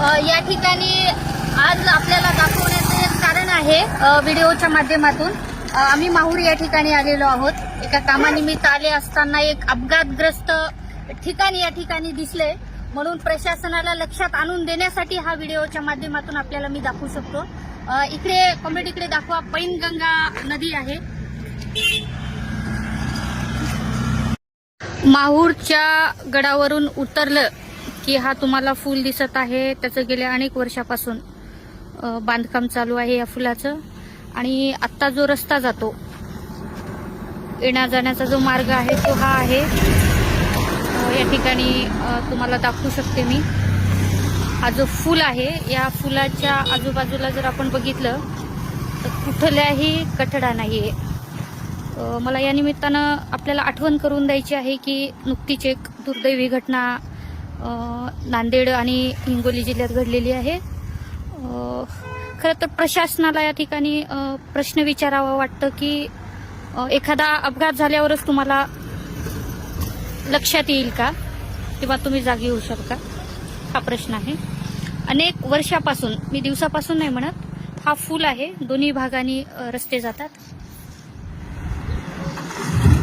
या ठिकाणी आज आपल्याला दाखवण्याचं एक कारण आहे व्हिडिओच्या माध्यमातून. आम्ही माहूर या ठिकाणी आलेलो आहोत. एका कामानिमित्त आले असताना एक अपघातग्रस्त ठिकाण या ठिकाणी दिसले म्हणून प्रशासनाला लक्षात आणून देण्यासाठी हा व्हिडिओच्या माध्यमातून आपल्याला मी दाखवू शकतो. इकडे अ, इकडे दाखवा. पैनगंगा नदी आहे. माहूरच्या गडावरून उतरलं की हा तुम्हाला फूल दिसत आहे त्याचं गेल्या अनेक वर्षापासून बांधकाम चालू आहे या फुलाचं. आणि आत्ता जो रस्ता जातो येण्या जाण्याचा जो मार्ग आहे तो हा आहे. या ठिकाणी तुम्हाला दाखवू शकते मी. हा जो फूल आहे या फुलाच्या आजूबाजूला जर आपण बघितलं तर कुठल्याही कठडा नाही आहे मला या निमित्तानं आपल्याला आठवण करून द्यायची आहे की नुकतीच एक दुर्दैवी घटना नांदेड आणि हिंगोली जिल्ह्यात घडलेली आहे. खरं तर प्रशासनाला या ठिकाणी प्रश्न विचारावा वाटतं की एखादा अपघात झाल्यावरच तुम्हाला लक्षात येईल का? किंवा तुम्ही जागी होऊ शकता? हा प्रश्न आहे. अनेक वर्षापासून मी दिवसापासून नाही म्हणत हा फूल आहे. दोन्ही भागाने रस्ते जातात.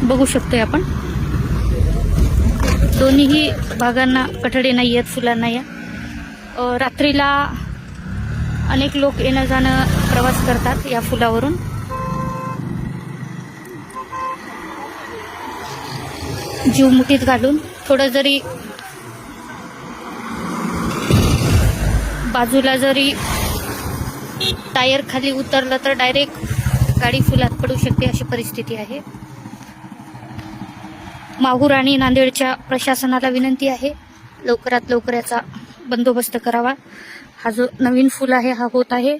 बघू शकतोय आपण. दोन्हीही भागांना कठडे नाही आहेत फुलांना या रात्रीला अनेक लोक येणं जाणं प्रवास करतात या फुलावरून जीव मुठीत घालून थोडं जरी बाजूला जरी टायर खाली उतरलं तर डायरेक्ट गाडी फुलात पडू शकते अशी परिस्थिती आहे. माहूर आणि नांदेडच्या प्रशासनाला विनंती आहे. लवकरात लवकर याचा बंदोबस्त करावा. हा जो नवीन फूल आहे हा होत आहे.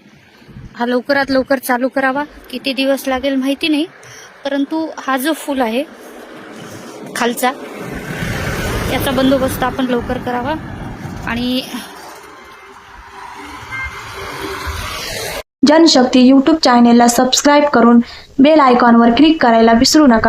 हा लवकरात लवकर चालू करावा. किती दिवस लागेल माहिती नाही परंतु हा जो फूल आहे खालचा याचा बंदोबस्त आपण लवकर करावा. आणि जनशक्ती यूट्यूब चॅनेलला सबस्क्राईब करून बेल आयकॉनवर क्लिक करायला विसरू नका.